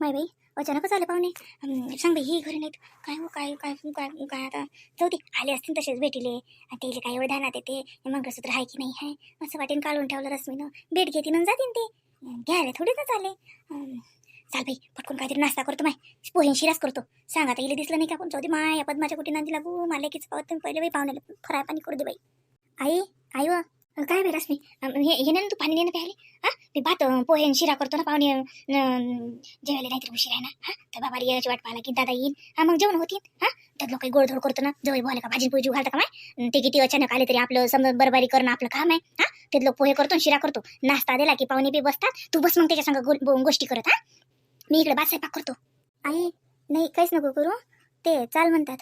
माय बाई अचानकच आले पाहुणे. सांग बाई ही घरी नाहीत. काय हो काय काय काय काय आता? जाऊ दे आले असतील तसेच भेटिले. आणि त्याला काय एवढं ध्यानात येते? हे मंगळसूत्र आहे की नाही आहे असं वाटेन काढून ठेवलं रश्मीनं. भेट घेते म्हणून जातीन ते. घ्यायला थोडीच आले अं, चाल बाई पटकून काहीतरी नाश्ता करतो माय. पोहेन शिरास करतो. सांगा आता इले दिसलं नाही का आपण जाऊ दे माय या पद्माच्या कुठे नांदी लागू मला कीच पावत पहिले बाई पाहुण्याला फ्राय पाणी करू दे बाई. आई आई व. काय बाई रश्मी हे हे ना तू पाणी नेणं प्यायले? हा? ते भात पोहे आणि शिरा करतो ना पाहुणे जेवायला नाहीतरी उशीर आहे ना? हा? तर बाबा याची वाट पाहिला की दादा येईल. हा मग जेवण होतील. हा? त्यात लोक गोडधोड करतो ना? जवळ बोला का भाजी पोजी घालता का माय? ते किती अचानक आले तरी आपलं समजा बरबारी करणं आपलं काम आहे. हा? ते लोक पोहे करतो आणि शिरा करतो. नाश्ता दिला की पाहुणे बी बसतात. तू बस मग त्याच्या संग गो- गोष्टी करत हा? मी इकडे बात करतो. आई नाही काहीच नको करू. ते चाल म्हणतात.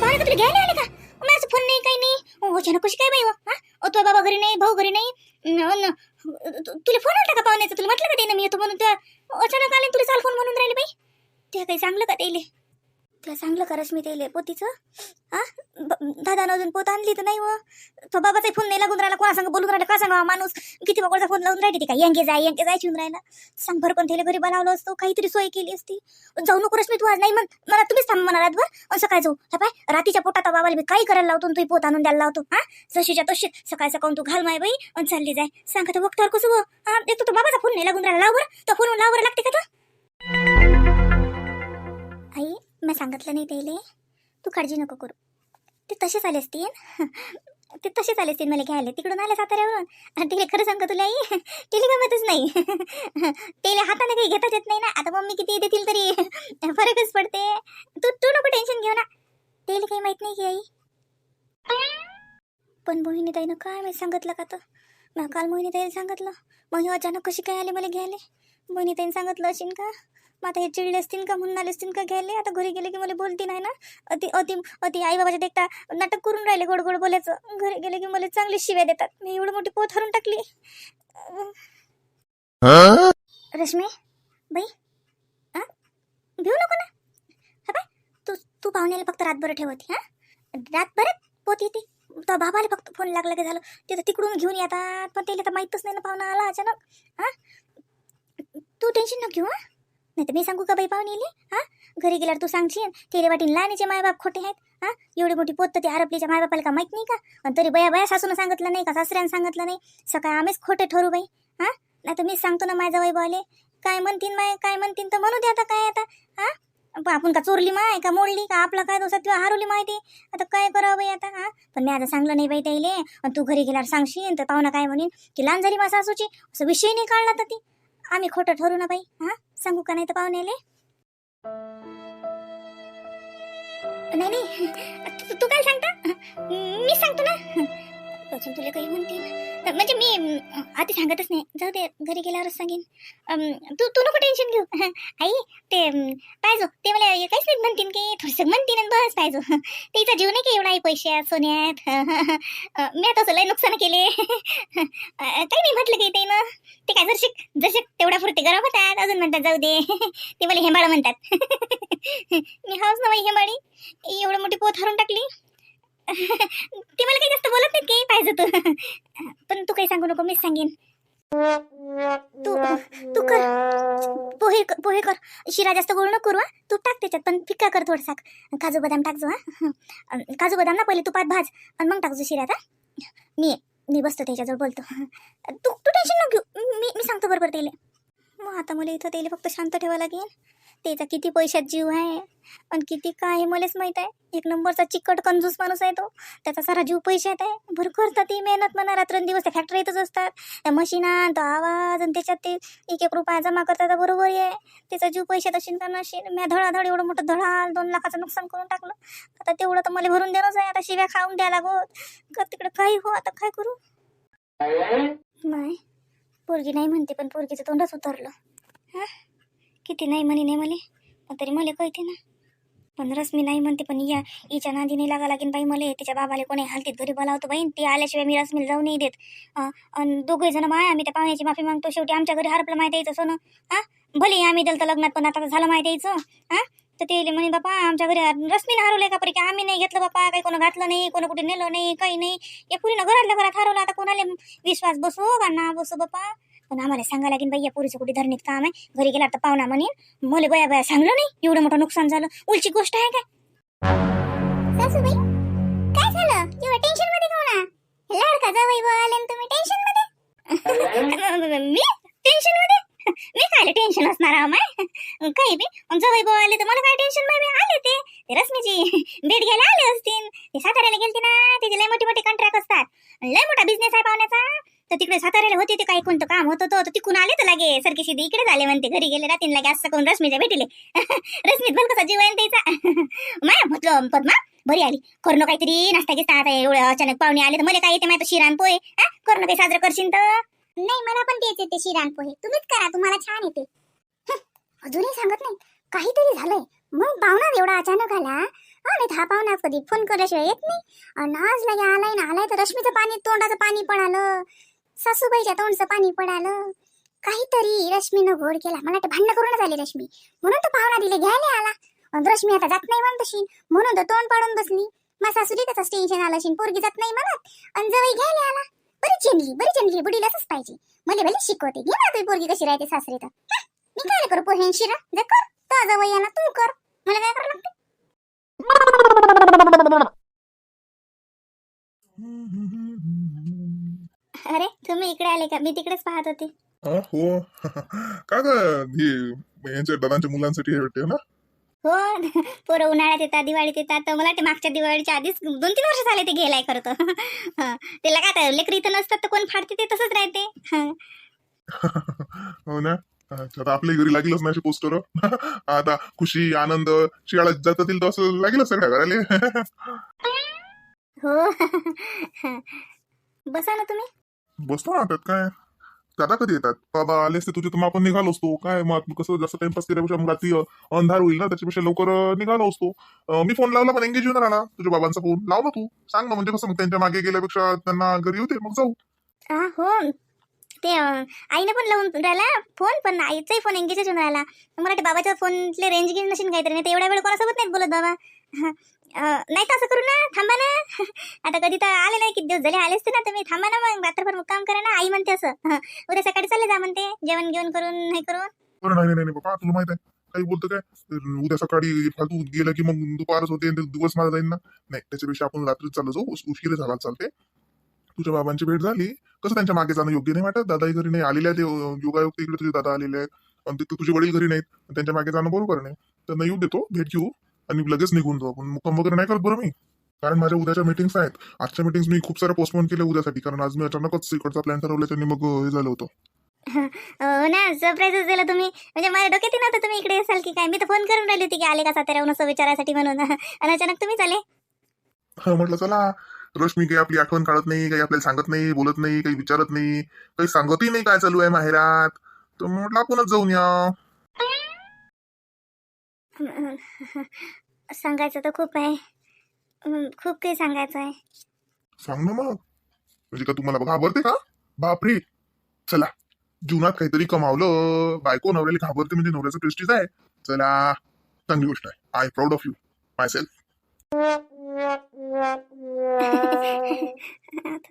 माझ्या म्हणजे तुला घ्यायला आले का? ओ, माझा फोन नाही काही नाही. ओ अचानक कशी काय बाई हो, हा ओ तुला बाबा घरी नाही भाऊ घरी नाही. तुला फोन आला का पाहुण्याचा? तुला म्हटलं का ते ना मी येतो म्हणून? त्या अचानक आले तुला चाल फोन म्हणून राहिले बाई. ते काही चांगलं का त्याला? तुला चांगलं करस मी ते पोतीचं. हा दादा दादानं अजून पोत आणली तर नाही व. तो बाबाचा फोन नाही लागून राहिला कोणा सांग बोलून राहिला का सांगा माणूस? किती बाबाचा फोन लावून राहिली का यंगे जाय यंगे जायची येऊन राहिला. सांग भर पण त्याला घरी बोलावलं असतो काहीतरी सोय केली असती. जाऊ नको रश्मी तू आज नाही मग मला तुम्हीच थांब म्हणा रातभर असं काय जाऊ. हा पाय रातीच्या पोटात बाबाला मी काही करायला लावतो आणि तू पोत आणून द्यायला लावतो. हा? जशीच्या तशी सकाळ सकाळून तू घाल माय बाई. आणि चालली जाय. सांग तर वक्तावर कसं हा? येतो तो बाबाचा फोन नाही लागून राहिला. लावर बरं. तो फोन लावर लागते का मी सांगितलं नाही त्याले तू काळजी नको करू. ते तसेच आले असतील. ते तसेच आले असतील मला घ्यायला. तिकडून आले साताऱ्यावरून. आणि तिला खरं सांगतो तुला आई तिला गमतच नाही. तेले हाताने काही घेताच येत नाही ना. आता मम्मी किती देतील तरी. फरकच पडते. तू तू नको टेन्शन घेऊ ना. तेले काही माहीत नाही की आई. पण मोहिनी ताईनं काय माहिती सांगितलं का तर? मग काल मोहिनी ताईला सांगितलं. मग अचानक कशी काय आले मला घ्यायला? मोहिनी ताईने सांगितलं असेल का? मग आता हे चिडले असतील का म्हणून आले असतील का घ्यायले? आता घरी गेले की मला बोलती नाही ना? अति अति अति आई बाबाच्या देखता नाटक करून राहिले गोड गोड बोलायचं. घरी गेले की मला चांगली शिव्या देतात. मी एवढी मोठी पोत हरून टाकली. रश्मी बाई आ भिऊ नको ना. हा बाय तू तू पाहुण्याला फक्त रातभर ठेवते हा? रातभर पोत येते. तर बाबाला फक्त फोन लागला की झालं. ते तर तिकडून घेऊन येतात पण त्याला तर माहीतच नाही ना पाहुणा आला अचानक. हा? तू टेन्शन नको घेऊ हा? नाही तर मी सांगू का बाई पाहुणेले? हा? घरी गेल्यावर तू सांगशील तेरे वाटीन लहानीचे मायबाप खोटे आहेत हा? एवढी मोठी पोत तर ते आरपलीच्या मायबापाला का माहीत नाही का? आणि तरी बया बया सासून सांगितलं नाही का सासऱ्यानं सांगितलं नाही? सकाळी आम्हीच खोटे ठरू बाई हा? नाही तर मीच सांगतो ना माझ्या वैभवले काय म्हणतीन माय काय म्हणतीन तर म्हणू दे आता काय आता हा? प- आपण का चोरली माय का मोडली का आपला काय दोषात किंवा हरवली माहिती आता काय करावं बाई आता हा? पण मी आता सांगलं नाही बाई त्याईले आणि तू घरी गेल्यावर सांगशील तर पाहुणा काय म्हणेन की लहान झाली माझा सासूची असं विषय नाही काढला तर ती. आम्ही खोटं ठरू ना बाई हा? सांगू का नाही तर पाहुण्याले नाही नाही. तू- तू काय सांगता? मी सांगतो ना. अजून तुला काही म्हणते? म्हणजे मी आधी सांगतच नाही. जाऊ दे घरी गेल्यावरच सांगेन. तू तू नको टेन्शन घेऊ. आई ते पाहिजो ते मला काहीच नाही म्हणतील की थोडंसं म्हणतील आणि बस पाहिजो. तिचा जीव नाही की एवढा आहे पैशात सोन्यात? मी आता असं लय नुकसान केले. काही नाही म्हटलं की ते ना ते काय जरसे जसे तेवढ्या पुरते गरम होतात. अजून म्हणतात जाऊ दे. ते मला हेमाळ म्हणतात. मी हाच ना बाई हेमाळी. एवढं मोठी पोत हरून टाकली. ते मला काही जास्त बोलत नाहीत काही पाहिजे तू पण तू काही सांगू नको मीच सांगेन. तू तू कर. पोहे कर- पोहे कर. शिरा जास्त गोळ नको करू हा. तू टाक त्याच्यात पण फिक्का कर थोडसा काजू बदाम टाकजो हा. काजू बदाम ना पहिले तुपात भाज आणि मग टाकजो शिऱ्यात हा. मी मी बसतो त्याच्याजवळ बोलतो. तू तू टेन्शन न घेऊ. मी मी सांगतो बरोबर त्याला. मग आता मला इथं त्याला फक्त शांत ठेवावं लागेल. त्याचा किती पैशात जीव आहे? आणि किती काय आहे मलाच माहीत आहे. एक नंबरचा चिकट कंजूस माणूस आहे तो. त्याचा सारा जीव पैशात आहे. भर करतात ती मेहनत म्हणा रात्रंदिवस त्या फॅक्टरीतच असतात. त्या मशीना तो आवाज आणि त्याच्यात ते एक एक रुपया जमा करतात बरोबर आहे. त्याचा जीव पैशात असेल का नसेल मी धडाधड एवढं मोठं धडाल दोन लाखाचं नुकसान करून टाकलं. आता तेवढं तर मला भरून देणंच आहे. आता शिव्या खाऊन द्या लागत. का तिकडे काही हो? आता काय करू? नाही. पोरगी नाही म्हणते पण पोरगीचं तोंडच उतरलं. हा? किती नाही म्हणे नाही मला पण तरी मला कळते ना. पण रश्मी नाही म्हणते पण या हिच्या नादी नाही लागा लागेन बाई मला. तिच्या बाबाला कोणी हलतीत घरी बोलावतो बाई. ती आल्याशिवाय मी रश्मीला जाऊ नाही देत. आणि दोघे जण माय आम्ही त्या पाहुण्याची माफी मागतो. शेवटी आमच्या घरी हरपलं माहिती यायचं सोनं. हा? भले आम्ही दिलं तर लग्नात पण आता झालं माहिती यायचं हा? तर ते म्हणे बापा आमच्या घरी रश्मीने हरवलंय का परी आम्ही नाही घेतलं बापा. काही कोणी घातलं नाही कोणा कुठे नेलं नाही काही नाही. या पुरीनं घरातल्या घरात हरवलं. आता कोणाला विश्वास बसो? का ना बसो बापा. पण आम्हाला सांगा लागेल बाई या पुरीचं कुठे धरणीत काम आहे? घरी गेला तर पाहुणा म्हणेन मला बया बया सांगलं नाही? एवढं मोठं नुकसान झालं? उलची गोष्ट आहे काय? सासूबाई काय झालं? एवढं टेन्शनमध्ये कोणा लाडका जावई आणि तुम्ही टेन्शनमध्ये? मी? टेन्शनमध्ये? मी काय टेन्शन असणार आहे माय? काही बी? जवळ भाऊ आले तर मला काय टेन्शन माय आले ते. ते रश्मीची भेट घ्यायला आले असतील. ते साताऱ्याला गेलते ना त्याचे लय मोठे मोठे कॉन्ट्रॅक्ट असतात. लय मोठा बिझनेस आहे पाहुण्याचा. तर तिकडे साताऱ्याला होते ते काही कोणतं काम होतं तो तिकून आले तर लागे सरकी सिधी इकडे झाले म्हणते. घरी गेले रात्री लागे असं कोण रश्मीच्या भेटले. रश्मीत भल कसा जीव आहे त्याचा माया म्हटलं पद्मा बरी आली. करणं काहीतरी नाश्ता घेता आता एवढं अचानक पाहुणे आले तर मला काय येते माहिती शिरान पोहे. करणं काही साजरं करशील तर? नाही मला पण तेच येते शिरान पोहे. तुम्हीच करा तुम्हाला छान येते. अजूनही सांगत नाही. काहीतरी झालंय. मग पाहुणा एवढा अचानक आला नाही हा पाहुणा कधी फोन केल्याशिवाय येत नाही. आणि आज लगे आलाय ना आलाय तर रश्मीचं पाणी तोंडाचं पाणी पण आलं. सासूबाईच्या तोंडचं पाणी पडालं. काहीतरी रश्मीनं घोड केला. मला वाटतं भांडणं करूनच आली रश्मी. म्हणून तो पाहुणा दिले घ्यायला आला. रश्मी आता जात नाही म्हणत तशी. म्हणून तर तोंड पाडून बसली. मा सासूली त्याचं टेन्शन आलं असेल पोरगी जात नाही म्हणत. आणि जवळ घ्यायला आला. बरी चेनली बरी चेनली बुडीला असंच पाहिजे. मला भले शिकवते. घे ना तुझी पोरगी कशी राहते सासरी तर. मी काय करू पोहे शिरा? जा कर. तो जवळ या ना तू कर. मला काय करावं लागते? अरे तुम्ही इकडे आले का? मी तिकडेच पाहत होते. हा, हो. का ग? हे यांच्या दादांच्या मुलांसाठी हे भेटते ना? हो पोरं उन्हाळ्यात येतात दिवाळीत येतात. तर मला ते मागच्या दिवाळीच्या आधीच दोन तीन वर्ष झाले ते गेलाय करतो त्याला काय आता लेकरी इथं नसतात तर कोण फाडते ते तसंच राहते. हं. हो ना? अच्छा, आता आपल्या घरी लागेलच ना असे पोस्टर आता खुशी आनंद शिळा जातील तर असं लागेलच सगळ्या घराले. हो. बसा ना तुम्ही. बसतो ना त्यात काय? दादा कधी येतात? दादा आले असते तुझे तर मग आपण निघालो असतो. काय मग कसं जास्त टाइमपास केल्यापेक्षा मग रात्री अंधार होईल ना त्याच्यापेक्षा लवकर निघालो असतो. मी फोन लावला पण एंगेज येऊन राहिला तुझ्या बाबांचा फोन लाव ना तू. सांग ना म्हणजे कसं मग त्यांच्या मागे गेल्यापेक्षा त्यांना घरी होते मग जाऊ. हो ते आईने पण लावून राहिला फोन पण आईचाही फोन एंगेजच होऊन राहिला. मला बाबाच्या फोनले रेंज घेऊन नसेल काहीतरी नाही तर एवढ्या वेळ कोणासोबत नाही बोलत बाबा. नाही तर असं करू ना थांबा ना. आता कधी तर आले नाही किती दिवस झाले आले असते ना तुम्ही. थांबा ना मग रात्रभर मुक्काम करा ना. आई म्हणते असं. उद्या सकाळी चालले जा म्हणते. जेवण घेऊन करून हे करून. बरं नाही नाही नाही बाबा तुला माहीत आहे. काही बोलतो काय? उद्या सकाळी फालतू गेलं की मग दुपारच होते आणि दिवस मला जाईल ना. नाही त्याच्यापेक्षा आपण रात्रीच चाललो जाऊ. उशीर झाला चालते तुझ्या बाबांची भेट झाली. कसं त्यांच्या मागे जाणं योग्य नाही वाटत? दादाही घरी नाही आलेले आहेत. योगायोग तिकडे इकडे तुझे दादा आलेले आहेत. आणि तिथे तुझे वडील घरी नाहीत. त्यांच्या मागे जाणं बरोबर नाही. त्यांना येऊ देतो. भेट घेऊ. आणि लगेच निघून जाऊ. आपण मुक्काम वगैरे नाही करत बरं मी. कारण माझ्या उद्याच्या मीटिंग्स आहेत. आजच्या मीटिंग्स मी खूप साऱ्या पोस्टपोन केल्या उद्यासाठी. कारण आज मी अचानकच इकडचा प्लॅन ठरवला त्यांनी मग हे झालं होतं. हो ना सरप्राईजच दिलं तुम्ही. म्हणजे माझ्या डोक्यात नव्हतं तुम्ही इकडे असाल की काय. मी तर फोन करून राहिली होती की आले का साताऱ्याहून असं विचारायसाठी म्हणून. आणि अचानक तुम्हीच आले. हा, म्हटलं चला. रश्मी काही आपली आठवण काढत नाही काही आपल्याला सांगत नाही बोलत नाही काही विचारत नाही. काही सांगतही नाही काय चालू आहे माहेरात. तर म्हटलं आपणच जाऊन या. सांगायचं तर खूप आहे. हं, खूप काही सांगायचं आहे. सांग ना मग. म्हणजे का तुम्हाला घाबरते का? बापरे. चला. जीवनात काहीतरी कमावलं. बायको नवऱ्याला घाबरते म्हणजे नवऱ्याचं प्रेस्टीज आहे. चला. चांगली गोष्ट आहे. I proud of you myself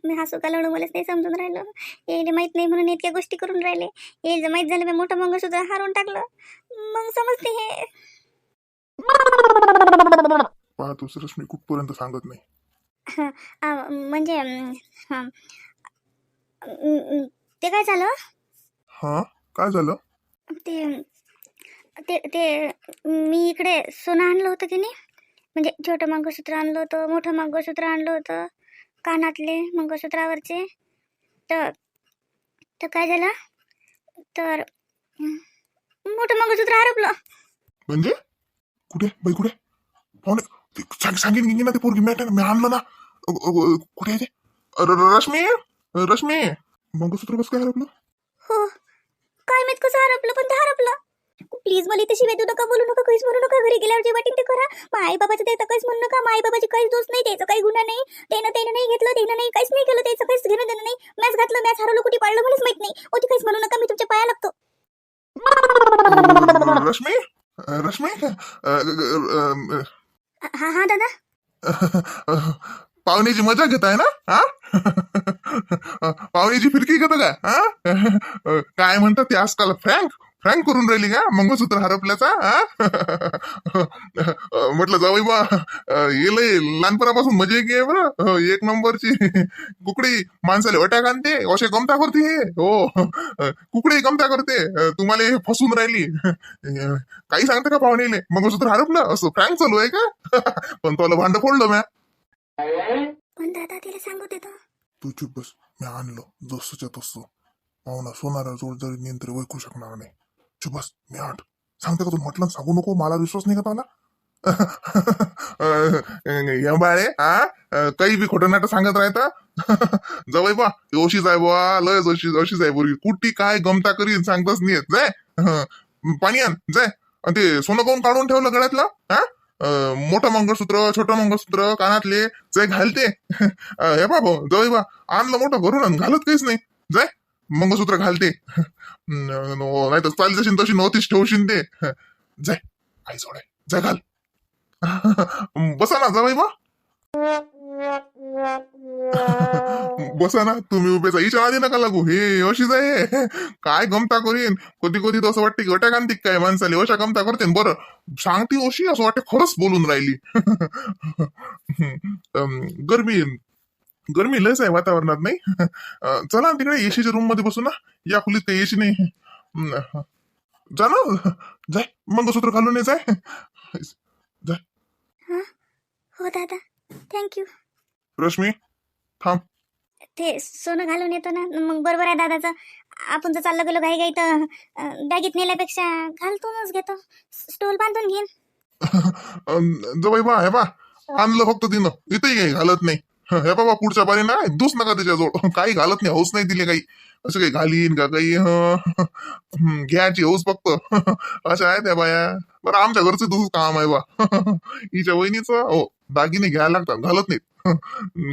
मी हसू का लढू मलाच नाही समजून राहिलं. येईल माहीत नाही म्हणून इतक्या गोष्टी करून राहिले. येईल जर माहीत झालं मी मोठं मंगळसूत्र हारून टाकलं. मग समजते हे. पाहतोस रश्मी कुठपर्यंत सांगत नाही. आ, म्हणजे अं, हं. अं, अं, ते काय झालं? हा काय झालं? ते ते ते मी इकडे सोनं आणलं होतं की नाही? म्हणजे छोटं मंगळसूत्र आणलं होतं मोठं मंगळसूत्र आणलं होतं कानातले मंगळसूत्रावरचे. तर तर काय झालं? तर अं, मोठं मंगळसूत्र हरपलं. म्हणजे? कुठे? बाई कुठे? पाहुणे सांगेन गिंगेन ना ते पोरगी. मॅट मी आणलं ना. कुठे आहे ते? अ, र- र- रश्मी? रश्मी? मंगळसूत्र कसं काय हरपलं? हो. काय माहीत कसं हरपलं पण ते हरपलं. प्लीज मला इथे शिवाय नका बोलू नका काहीच म्हणू नका. घरी गेल्यावर जे वाटेल ते करा आई बाबाचं त्याचं काहीच म्हणू नका. आई बाबाची काहीच दोष नाही त्याचं काही गुन्हा नाही. त्यानं त्यानं नाही घेतलं त्यानं नाही काहीच नाही केलं त्याचं काहीच घेणं देणं नाही. मॅच घातलं मॅच हरवलं कुठे पाडलं मलाच माहीत नाही. ओ ते काहीच म्हणू नका मी तुमच्या पाया लागतो. रश्मी? रश्मी? हा हा दादा? पाहुण्याची मजा घेत आहे ना? हा? पाहुण्याची फिरकी घेतो का हा? काय म्हणतात ते आजकाल? फ्रँक? फ्रँक करून राहिली का? मंगळसूत्र हरपल्याचा म्हटलं जावई बा येल लहानपणापासून मजा घे बरं? एक नंबरची कुकडी माणसाला वट्या आणते असे गमता करते हे. हो. कुकडी गमता करते. तुम्हाला हे फसून राहिली. काही सांगते का पाहुणेले? मंगळसूत्र हरपलं असं फ्रँक चालू आहे का? पण तुला भांड फोडलं म्या. पण दादा तिला सांगू देतो तू. चुप बस. मी आणलं जसंच्या तसं. पाहुणा सोनारा जोड जरी नियंत्र वैकू शकणार नाही. बस मी आठ. सांगते का तू म्हटलं सांगू नको मला विश्वास नाही का तुला? बाळे हा काही बी खोटं नाटक सांगत राहता? जवळ बा ओशीच आहे बा लय अशी अशीच आहे पोरगी. कुठली काय गमता करीन सांगतच नाही जाय. पाणी आण जाय. आणि ते सोनं काऊन काढून ठेवलं गळ्यातलं हा मोठं मंगळसूत्र छोटं मंगळसूत्र कानातले जे घालते. हे बाबा जवळ बा आणलं मोठं भरून घालत काहीच नाही. जाय. मंगळसूत्र घालते. नाही तर चालली जशी तशी नव्हतीच ठेवशील ते. जाय आई सोडाय जाय घाल. बसा ना जावई बा. बसा ना तुम्ही उभे हिच्या आधी नका लागू. हे अशीच आहे. काय गमता करीन? कधी कधी तर असं वाटते गटा कांतिक काय माणसाले. अशा गमता करते. बर बरं सांगते अशी असं वाटते खरंच बोलून राहिली. गरमी गरमी लयच आहे वातावरणात नाही? चला तिकडे एसीच्या रूममध्ये बसू ना. या खोलीत काही एसी नाही. हं, जा ना. जाय. मंगळसूत्र घालून ये जाय. हो? दादा. थँक्यू रश्मी थांब. ते सोनं घालून येतो ना. मग बरोबर आहे दादाचं. आपण जर चाललं गेलो घाई घाई तर बॅगेत नेल्यापेक्षा घालतूनच घेतो. स्टोल बांधून घेईन. अं, जवळ बा हे बा. आणलं फक्त तिनं. इथंही घालत नाही. हे बाबा पुढच्या बारी ना दूस नका त्याच्याजवळ काही घालत नाही हौस नाही दिली काही. असं काही घालीन का काही? घ्यायची हौस फक्त. अशा आहे त्या बाया. बरं आमच्या घरचं दूध काम आहे बा. हिच्या वहिनीचं हो दागिने घ्यायला लागतात घालत नाहीत.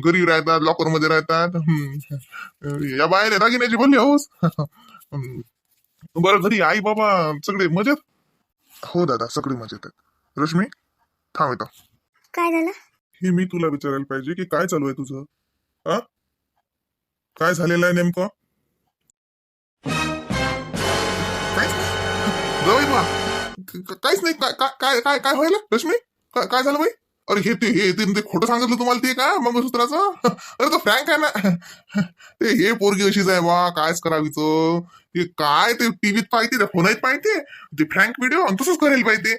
गरीब राहतात लॉकरमध्ये राहतात. या बाहेर दागिन्याची बोलली हौस. बरं घरी आई बाबा सगळे मजेत? हो दादा सगळे मजेत आहेत. रश्मी थांब येतो काय झालं? हे मी तुला विचारायला पाहिजे की काय चालू आहे तुझं? हा? काय झालेलं आहे नेमकं? काहीच नाही. जाऊ काहीच नाही. काय काय- काय काय काय व्हायला? रश्मी काय काय झालं बाई? अरे हे ते हे ते खोटं सांगितलं तुम्हाला ते का? मंगळसूत्राचं? अरे तो फ्रँक आहे ना. ते हे पोरगी अशीच आहे बा. कायच करावीचं? ते काय ते टीव्हीत पाहिजे त्या फोनात पाहिजे ते फ्रँक व्हिडिओ तसंच करेल पाहिजे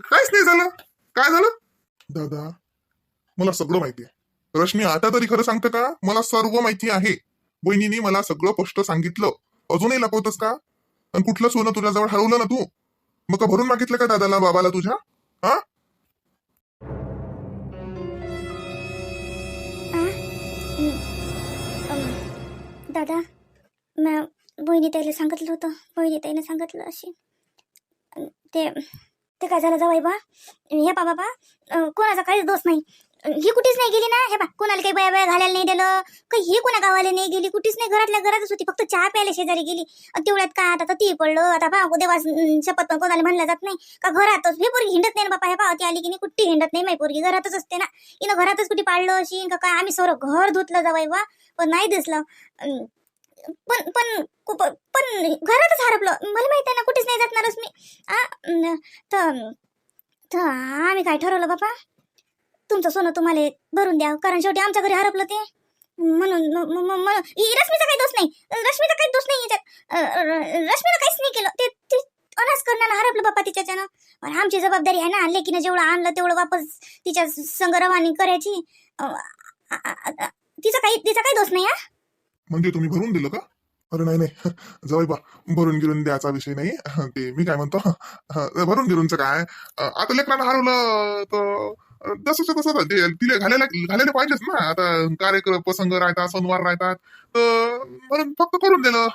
काहीच नाही झालं. काय झालं? दादा मला सगळं माहिती आहे रश्मी आता तरी खरं सांगतं का? मला सर्व माहिती आहे. बहिणीने मला सगळं स्पष्ट सांगितलं. अजूनही लपवतस का? आणि कुठलं सोनं तुझ्याजवळ हरवलं ना तू? मग का भरून मागितलं का दादाला बाबाला तुझ्या? हा? अं, दादा मॅ बहिणी ताईला सांगितलं होतं. बहिणी ताईने सांगितलं अशी. ते ते काय झालं जावई बा? हे पा बाबा कोणाचा काहीच दोष नाही. ही कुठेच नाही गेली ना? हे बा कोणाला काही बाया बाया घालायला नाही दिलं काही ही कोणा गावाला नाही गेली कुठेच नाही घरातल्या घरातच होती फक्त चहा प्यायला शेजारी गेली. तेवढ्यात काय आता ती पडलं आता पहा देवा शपथ पण कोणाला म्हणलं जात नाही. का घरातच हे पोरगी हिंडत नाही ना बापा हे पा ती आली की नाही कुठे हिंडत नाही माही पोरगी घरातच असते ना. हिनं घरातच कुठे पाडलं अशी का काय आम्ही सर्व घर धुतलं जावई बा पण नाही दिसलं. पण पण पण घरातच हरपलं. मला माहीत आहे ना कुठेच नाही तर तर आम्ही काय ठरवलं बापा? तुमचं सोनं तुम्हाला भरून द्या कारण शेवटी आमच्या घरी हरपलं ते. म्हणून रश्मीचा काही दोष नाही. रश्मीचा काही दोष नाही याच्यात. अं, काहीच नाही केलं. ते ते अनास करण्याला हरपलं बापा तिच्याच्यानं. पण आमची जबाबदारी आहे ना लेकीनं जेवढं आणलं तेवढं वापस तिच्या संग रवानी करायची. तिचा काही तिचा काही दोष नाही हा? म्हणजे तुम्ही भरून दिलं का? अरे नाही नाही. जाऊ बा भरून गिरून द्यायचा विषय नाही. ते मी काय म्हणतो भरून गिरूनचं काय? आता लेकरांना हरवलं तर अं, तसं ते तिला घालायला घालायला पाहिजेच ना. आता कार्यक्रम प्रसंग राहतात सणवार राहतात तर म्हणून फक्त करून दिलं.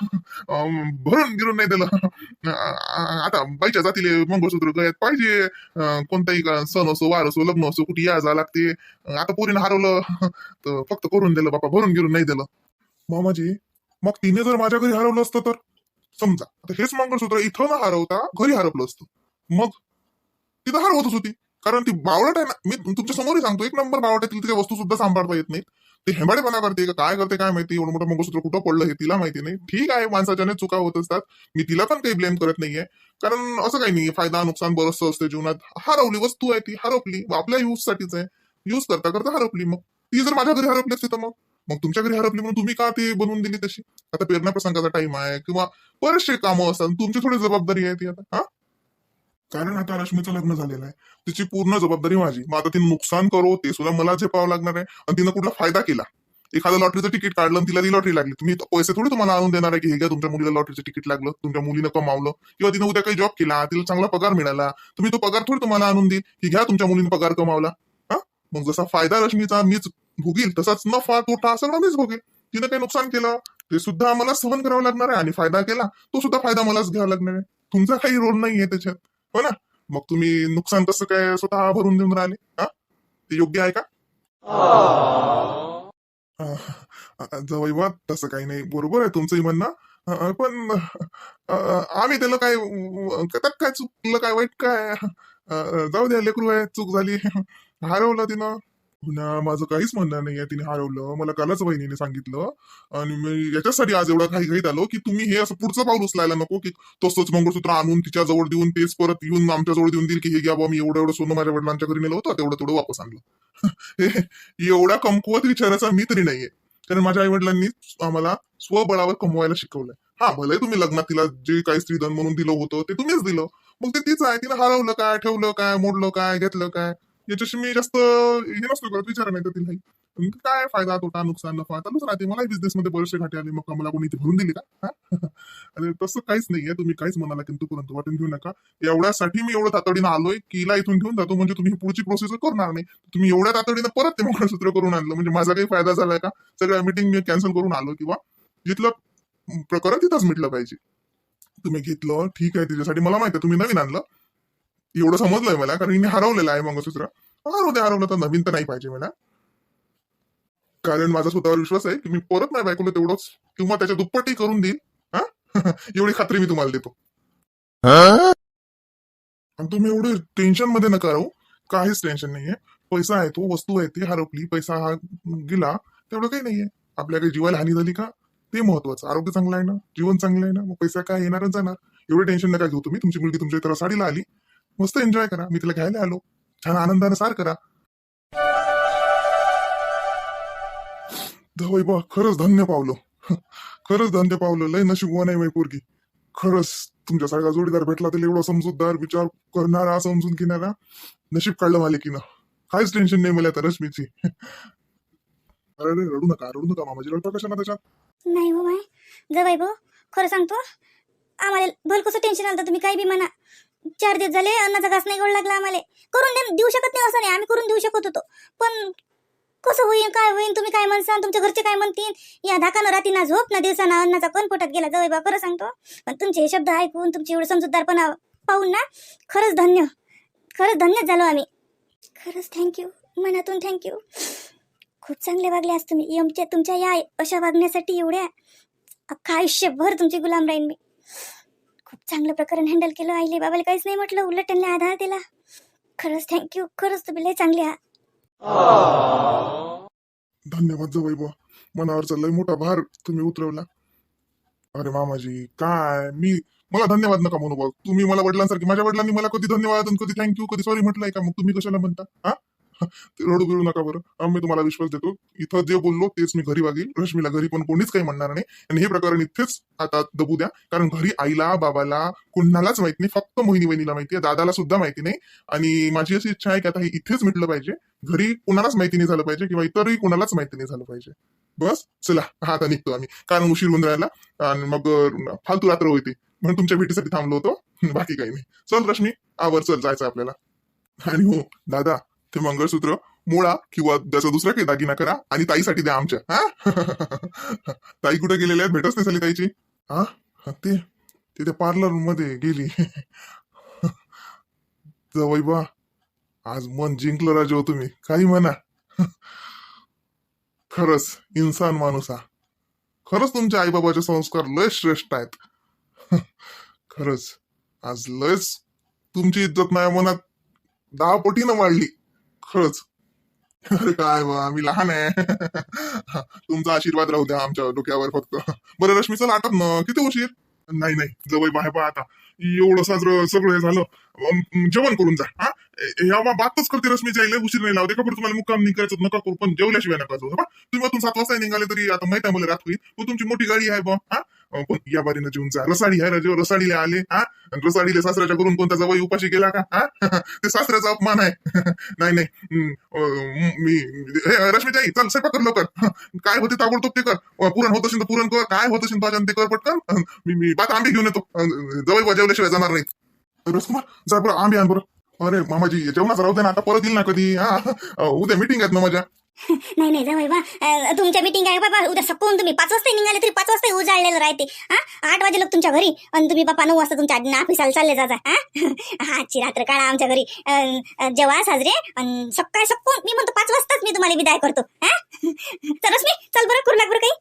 भरून गिरून नाही दिलं. आता बाईच्या जातीले मंगळसूत्र गळ्यात पाहिजे. कोणताही सण असो वार असो लग्न असो कुठे या जा लागते. आता पोरीनं हरवलं तर फक्त करून दिलं बापा भरून गिरून नाही दिलं. मामाजी मग तिने जर माझ्या घरी हरवलं असतं तर? समजा. आता हेच मंगळसूत्र इथं न हरवता घरी हरवलं असतं. मग? तिथं हरवतच होती. कारण ती बावळट आहे ना. मी तुमच्या समोरही सांगतो एक नंबर बावळट आहे तिला तिच्या वस्तू सुद्धा सांभाळता येत नाही ते हेंबाडेपणा करते का काय करते काय माहिती एवढं मोठं मंगळसूत्र कुठं पडलं हे तिला माहिती नाही. ठीक आहे माणसाच्याने चुका होत असतात. मी तिला पण काही ब्लेम करत नाहीये. कारण असं काही नाही फायदा नुकसान बरंच असते जीवनात. हरवली वस्तू आहे ती. हरवली आपल्या यूज साठीच आहे. यूज करता करता हरवली मग. ती जर माझ्या घरी हरवली असते तर मग? मग तुमच्या घरी हरपली म्हणून तुम्ही का ती बनवून दिली तशी? आता पेरणा प्रसंगाचा टाइम आहे किंवा बरेचसे कामं असतात. तुमची थोडी जबाबदारी आहे ती आता हा? कारण आता रश्मीचं लग्न झालेलं आहे. तिची पूर्ण जबाबदारी माझी. मग आता तिने नुकसान करो ते सुद्धा मला झेपावं लागणार आहे. आणि तिनं कुठला फायदा केला? एखादं लॉटरीचं तिकीट काढलं आणि तिला ती लॉटरी लागली. तुम्ही पैसे थोडी तुम्हाला आणून देणार आहे की हे घ्या तुमच्या मुलीला लॉटरीचं तिकीट लागलं तुमच्या मुलीनं कमावलं. किंवा तिने उद्या काही जॉब केला तिला चांगला पगार मिळाला. तुम्ही तो पगार थोडी तुम्हाला आणून देईल की घ्या तुमच्या मुलीने पगार कमावला. हा? मग जसा फायदा रश्मीचा मीच भोगील तसाच नफा तोटा सगळं मीच भोगेल. तिनं काही नुकसान केलं ते सुद्धा मला सहन करावं लागणार आहे. आणि फायदा केला तो सुद्धा फायदा मलाच घ्यावा लागणार आहे. तुमचा काही रोल नाहीये त्याच्यात. हो ना? मग तुम्ही नुकसान कसं काय स्वतः भरून देऊन राहिले? हा? ते योग्य आहे का? जवळ बा तसं काही नाही. बरोबर आहे तुमचंही म्हणणं. पण आम्ही त्याला काय त्यात काय चुकलं काय वाईट काय? जाऊ द्या लेकरू आहे चूक झाली. हरवलं तिनं. ना माझं काहीच म्हणणं नाहीये तिने हरवलं. मला कालच बहिणीने सांगितलं. आणि मी याच्यासाठी आज एवढा काही घाईत आलो की तुम्ही हे असं पुढचं पाऊल उचलायला नको की तसंच मंगळसूत्र आणून तिच्या जवळ देऊन तेच परत येऊन आमच्या जवळ देऊन देईल की हे घ्या बा मी एवढं एवढं सोनं माझ्या वडिलांच्या घरी नेलं होतं तेवढं तेवढं वापस आणलं. एवढा कमकुवत विचाराचा मी तरी नाहीये. कारण माझ्या आई वडिलांनी आम्हाला स्वबळावर कमवायला शिकवलंय. हा भले तुम्ही लग्नात तिला जे काही स्त्रीधन म्हणून दिलं होतं ते तुम्हीच दिलं. मग ते तीच आहे तिला हरवलं काय ठेवलं काय मोडलं काय घेतलं काय? याच्याशी मी जास्त हे नसतो करत विचार नाही तर तिलाही काय फायदा तोटा नुकसान नफा? चालूच राहते मला बिझनेसमध्ये मध्ये बरेचसे घाटे आले. मग मला कोणी इथे भरून दिली का? अरे तसं काहीच नाहीये तुम्ही काहीच म्हणाला किंतु परंतु वाटून घेऊ नका. एवढ्यासाठी मी एवढं तातडीनं आलोय किला इथून घेऊन जातो. म्हणजे तुम्ही पुढची प्रोसेस करणार नाही. तुम्ही एवढ्या तातडीनं परत ते मंगळसूत्र करून आणलं. म्हणजे माझा काही फायदा झालाय का? सगळ्या मीटिंग मी कॅन्सल करून आलो किंवा जिथलं प्रकरण तिथंच मिटलं पाहिजे. तुम्ही घेतलं ठीक आहे तिच्यासाठी. मला माहिती आहे तुम्ही नवीन आणलं. एवढं समजलंय मला कारण हिने हरवलेलं आहे मंगळसूत्र. हरवू दे हरवलं तर नवीन तर नाही पाहिजे मला. कारण माझा स्वतःवर विश्वास आहे की मी परत नाही बायकोला तेवढंच किंवा त्याच्या दुप्पटही करून देईल हा? एवढी खात्री मी तुम्हाला देतो. आणि तुम्ही एवढे टेन्शनमध्ये नका राहू. काहीच टेन्शन नाहीये. पैसा आहे तो वस्तू आहे ती हरपली पैसा हा गेला तेवढं काही नाहीये. आपल्या काही जीवाला हानी झाली का? ते महत्वाचं. आरोग्य चांगलं आहे ना? जीवन चांगलं आहे ना? मग पैसा काय येणारच जाणार. एवढं टेन्शन नका घेऊ तुम्ही. तुमची मुलगी तुमच्या इतर साडीला आली. मस्त एन्जॉय करा. मी तिला घ्यायला आलो. छान आनंदाने सार करा. धवई बा खरंच धन्य पावलं. खरंच धन्य पावलं. लय नशिबवान नाही बाई पोरगी. खरंच तुमच्यासारखा जोडीदार भेटला तर एवढा समजूतदार विचार करणारा समजून घेणारा नशीब काढलं मालिकीनं. काहीच टेन्शन नाही मला आता रश्मीची. अरे रडू नका रडू नका मामाजी. रडता कशाला त्याच्यात? नाही हो माय जवाई भाऊ खरं सांगतो आम्हाला भल कसं टेन्शन आलं तुम्ही काही बी म्हणा. चार दिवस झाले अन्नाचा घास नाही गोड लागला आम्हाला. करून दे देऊ शकत नाही असं नाही. आम्ही करून देऊ शकत होतो. पण कसं होईल काय होईल तुम्ही काय म्हणसान तुमच्या घरचे काय म्हणतील? या धाकानं रात्री ना झोप ना दिवसाना अन्नाचा कण पोटात गेला. जवळ बा खरं सांगतो. पण तुमचे हे शब्द ऐकून तुमची एवढं समजूतदारपणा पाहून ना खरंच धन्य. खरंच धन्यच झालो आम्ही. खरंच थँक्यू मनातून थँक्यू खूप चांगले वागले आज तुम्ही. आमच्या तुमच्या या अशा वागण्यासाठी एवढ्या अख्खा आयुष्यभर तुमची गुलाम राहीन मी. चांगलं प्रकरण हँडल केलं आईले बाबाला काहीच नाही म्हटलं उलट त्यांना आधार दिला. खरंच थँक्यू खरंच तुम्ही लय चांगले आहात. धन्यवाद जवळ बुवा मनावरचा लय मोठा भार तुम्ही उतरवला. अरे मामाजी काय? मी मला धन्यवाद नका म्हणू बघ तुम्ही मला वडिलांसारखे माझ्या वडिलांनी मला कधी धन्यवाद आणि कधी थँक्यू कधी सॉरी म्हटलंय का? मग तुम्ही कशाला म्हणता? हा? रडू बिडू नका बरं. आम्ही मी तुम्हाला विश्वास देतो. इथं जे बोललो तेच मी घरी वागेल. रश्मीला घरी पण कोणीच काही म्हणणार नाही. आणि हे प्रकरण इथेच आता दबू द्या. कारण घरी आईला बाबाला कुणालाच माहीत नाही. फक्त मोहिनी वहिनीला माहिती आहे. दादाला सुद्धा माहिती नाही. आणि माझी अशी इच्छा आहे की आता हे इथेच मिटलं पाहिजे. घरी कुणालाच माहिती नाही झालं पाहिजे किंवा इतरही कुणालाच माहिती नाही झालं पाहिजे. बस चला. हा आता निघतो आम्ही. कारण उशीर होऊन राहिला. आणि मग फालतू रात्र होती. म्हणून तुमच्या भेटीसाठी थांबलो होतो. बाकी काही नाही. चल रश्मी. आवर चल जायचं आपल्याला. आणि हो दादा ते मंगळसूत्र मुळा किंवा त्याचा दुसरा काही दागिना करा आणि ताईसाठी द्या आमच्या. हा? ताई कुठे गेलेल्या आहेत? भेटच नाही झाली ताईची. हा? ते तिथे पार्लरमध्ये गेली. जवळ बा. आज मन जिंकलं राजे हो तुम्ही. काही म्हणा. खरंच इन्सान माणूस हा. खरंच तुमच्या आईबाबाचे संस्कार लय श्रेष्ठ आहेत. खरंच. आज लयच तुमची इज्जत माझ्या मनात दहा पटीनं वाढली. खरंच. अरे काय बा आम्ही लहान आहे. तुमचा आशीर्वाद राहू द्या आमच्या डोक्यावर फक्त. बरं रश्मी चला आटप ना किती उशीर? नाही नाही जवळ बाहेर पहा आता. एवढं साजरं सगळं झालं. जेवण करून जा हा? ह्या बा बातच करते रश्मी जाईल उशीर नाही लावते. का पण तुम्हाला मुक्काम निघायचं नका करू पण जेवल्याशिवाय नका जाऊ हा? तुम्ही वातून सात वाजता निघाले तरी आता माहीत आहे मला रात्री होईल. पण तुमची मोठी गाडी आहे बा हा? पण या बारीनं जेवून जा. रसाडी आहे रजे रसाडीला आले हा? आणि रसाडीला सासऱ्याच्या करून कोणता जवळ उपाशी गेला का हा? ते सासऱ्याचा अपमान आहे. नाही नाही. मी हे चल स्वयंपाक कर लवकर. काय होते ताबडतोब ते कर. पुरण होत असेल तर पुरण कर. काय होत असेल भाज्या ते कर पटकन. मी मी बात आंबे घेऊन येतो. जवळ जेवल्याशिवाय जाणार नाही रसकुमार जा बरं आंबे आण बरं. अरे मामाजी जेवणाचं राहू दे ना आता परत येईल ना कधी. हा उद्या मीटिंग आहेत ना माझ्या. नाही नाही जाऊ बा तुमच्या मीटिंग आहे बाबा उद्या सकून तुम्ही पाच वाजता निघाले तरी पाच वाजता उजाळलेलं राहते. हा आठ वाजे लोक तुमच्या घरी. आणि तुम्ही बाबा नऊ वाजता तुमच्या ऑफिसाला चालले जाता हा? आजची रात्र काढा आमच्या घरी. अं, जेव्हा साजरे आणि सकाळी सकून मी म्हणतो पाच वाजताच मी तुम्हाला विदाय करतो. हा? तरच मी चल बरं करू लाग बरं काही.